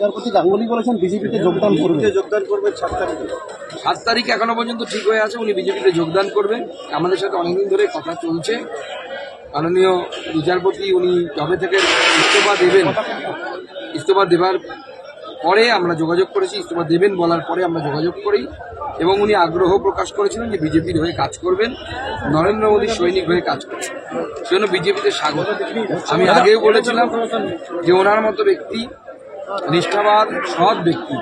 বিচারপতি গাঙ্গুলি বলেছেন বিজেপিতে যোগদান করবে। যোগদান করবেন সাত তারিখে। সাত তারিখ এখনও পর্যন্ত ঠিক হয়ে আছে উনি বিজেপিতে যোগদান করবেন আমাদের সাথে অনেকদিন ধরে কথা চলছে। মাননীয় বিচারপতি উনি জবে থেকে ইস্তফা দেবেন। ইস্তফা দেবার পরে আমরা যোগাযোগ করেছি ইস্তফা দেবেন বলার পরে আমরা যোগাযোগ করি। এবং উনি আগ্রহ প্রকাশ করেছিলেন যে বিজেপির হয়ে কাজ করবেন নরেন্দ্র মোদীর সৈনিক হয়ে কাজ করবেন সেজন্য বিজেপিতে স্বাগত। আমি আগেও বলেছিলাম যে ওনার মতো ব্যক্তি নিষ্ঠাবান সৎ ব্যক্তি।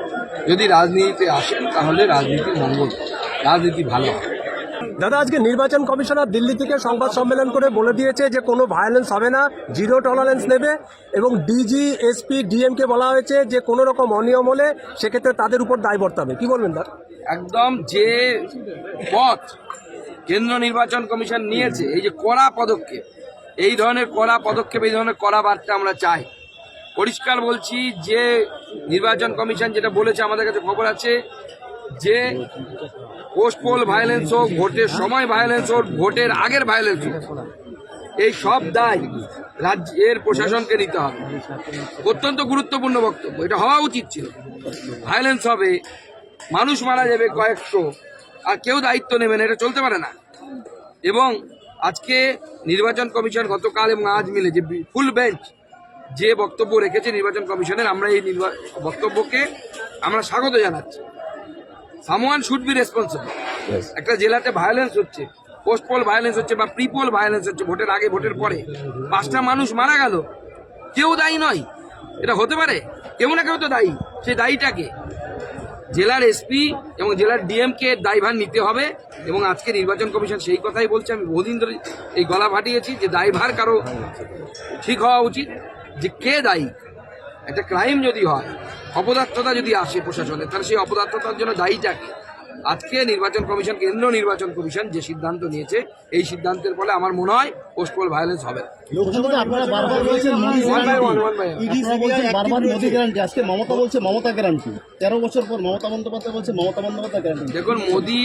যদি রাজনীতিতে আসেন তাহলে রাজনীতি মঙ্গল। রাজনীতি ভালো হবে। দাদা আজকে নির্বাচন কমিশনার দিল্লি থেকে সংবাদ সম্মেলন করে বলে দিয়েছে যে কোনো ভায়োলেন্স হবে না জিরো টলারেন্স নেবে এবং ডিজি এসপি ডিএমকে বলা হয়েছে যে কোনো রকম অনিয়ম হলে সেক্ষেত্রে তাদের উপর দায় বর্তাবে। কি বলবেন দাদা? একদম যে পথ কেন্দ্র নির্বাচন কমিশন নিয়েছে এই যে কড়া পদক্ষেপ এই ধরনের কড়া পদক্ষেপ এই ধরনের কড়া বার্তা আমরা চাই। পরিষ্কার বলছি যে নির্বাচন কমিশন যেটা বলেছে, আমাদের কাছে খবর আছে যে পোস্ট পোল ভায়োলেন্স হোক, ভোটের সময় ভায়োলেন্স হোক, ভোটের আগের ভায়োলেন্স হোক, এই সব দায় রাজ্যের প্রশাসনকে নিতে হবে। অত্যন্ত গুরুত্বপূর্ণ বক্তব্য, এটা হওয়া উচিত ছিল। ভায়োলেন্স হবে, মানুষ মারা যাবে কয়েকশো, আর কেউ দায়িত্ব নেবে না, এটা চলতে পারে না। এবং আজকে নির্বাচন কমিশন গতকাল এবং আজ মিলে যে ফুল বেঞ্চ যে বক্তব্য রেখেছে নির্বাচন কমিশনের আমরা এই বক্তব্যকে আমরা স্বাগত জানাচ্ছি। Someone should be responsible. একটা জেলাতে ভায়োলেন্স হচ্ছে পোস্ট পোল ভায়োলেন্স হচ্ছে বা প্রি পোল ভায়োলেন্স হচ্ছে ভোটের আগে ভোটের পরে। পাঁচটা মানুষ মারা গেল কেউ দায়ী নয়। এটা হতে পারে কেউ না কেউ তো দায়ী সেই দায়ীটাকে। জেলার এসপি এবং জেলার ডিএমকে দায়ভার নিতে হবে এবং আজকে নির্বাচন কমিশন সেই কথাই বলছে। আমি বহুদিন ধরে এই গলা ফাটিয়েছি যে দায়ভার কারও ঠিক হওয়া উচিত। যে কে দায়ী? একটা ক্রাইম যদি হয় অপদার্থতা যদি আসে প্রশাসনে তাহলে সেই অপদার্থতার জন্য দায়ীটাকে আজকে নির্বাচন কমিশন কেন্দ্র নির্বাচন কমিশন যে সিদ্ধান্ত নিয়েছে এই সিদ্ধান্তের ফলে আমার মনে হয় পোস্টপোল ভায়োলেন্স হবে। দেখুন মোদি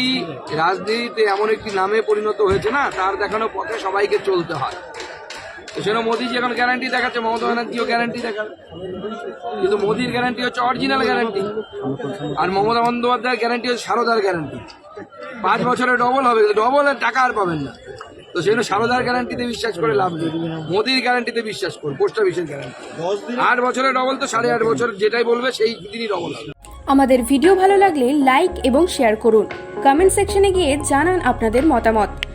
রাজনীতিতে এমন একটি নামে পরিণত হয়েছে না তার দেখানো পথে সবাইকে চলতে হয়। তো সেটা মোদি যে এখন গ্যারান্টি দেখাচ্ছে, মমতা ব্যানার্জিও গ্যারান্টি দেখাবে। কিন্তু মোদির গ্যারান্টি হচ্ছে অরিজিনাল গ্যারান্টি আর মমতা বন্দ্যোপাধ্যায়ের গ্যারান্টি হচ্ছে সারদার গ্যারান্টি পাঁচ বছরে ডবল হবে ডবল টাকা আর পাবেন না। তো সেই জন্য সারদার গ্যারান্টিতে বিশ্বাস করে লাভ নেই। মোদির গ্যারান্টিতে বিশ্বাস করুন পোস্ট অফিসের গ্যারান্টি আট বছরে ডবল তো সাড়ে আট বছর যেটাই বলবে, সেই দিনই ডবল হবে। আমাদের ভিডিও ভালো লাগলে লাইক এবং শেয়ার করুন। কমেন্ট সেকশনে গিয়ে জানান আপনাদের মতামত।